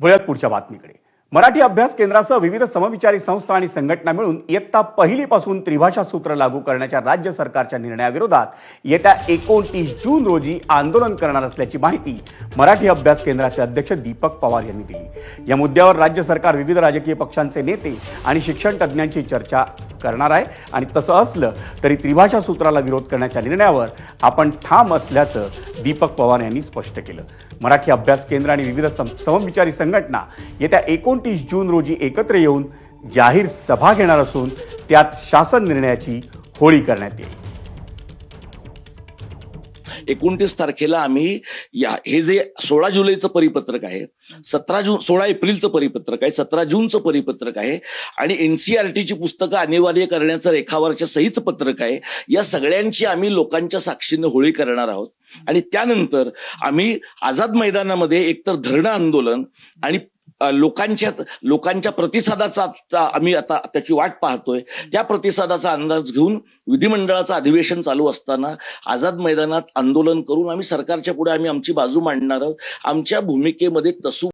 वळत पुढच्या बातमीकडे. मराठी अभ्यास केंद्रासह विविध समविचारी संस्था आणि संघटना मिळून इयत्ता पहिलीपासून त्रिभाषा सूत्र लागू करण्याच्या राज्य सरकारच्या निर्णयाविरोधात येत्या एकोणतीस जून रोजी आंदोलन करणार असल्याची माहिती मराठी अभ्यास केंद्राचे अध्यक्ष दीपक पवार यांनी दिली. या मुद्द्यावर राज्य सरकार विविध राजकीय पक्षांचे नेते आणि शिक्षण तज्ज्ञांची चर्चा करणार आहे. आणि तसं असलं तरी त्रिभाषा सूत्राला विरोध करण्याच्या निर्णयावर आपण ठाम असल्याचं दीपक पवार यांनी स्पष्ट केलं. मराठी अभ्यास केंद्र आणि विविध सम- समविचारी संघटना येत्या एकोणतीस जून रोजी एकत्र येऊन जाहीर सभा घेणार असून त्यात शासन निर्णयाची होळी करण्यात येईल. एकोणतीस तारखेला आम्ही या हे जे सोळा जुलैचं परिपत्रक आहे सतरा जून सोळा एप्रिलचं परिपत्रक आहे सतरा जूनचं परिपत्रक आहे आणि एनसीआरटीची पुस्तकं अनिवार्य करण्याचं रेखावरच्या सहीचं पत्रक आहे या सगळ्यांची आम्ही लोकांच्या साक्षीनं होळी करणार आहोत. आणि त्यानंतर आम्ही आझाद मैदानामध्ये एकतर धरणं आंदोलन आणि लोकांच्या लोकांच्या प्रतिसादाचा आम्ही आता त्याची वाट पाहतोय. त्या प्रतिसादाचा अंदाज घेऊन विधिमंडळाचं अधिवेशन चालू असताना आझाद मैदानात आंदोलन करून आम्ही सरकारच्या पुढे आम्ही आमची बाजू मांडणार आहोत. आमच्या भूमिकेमध्ये तसू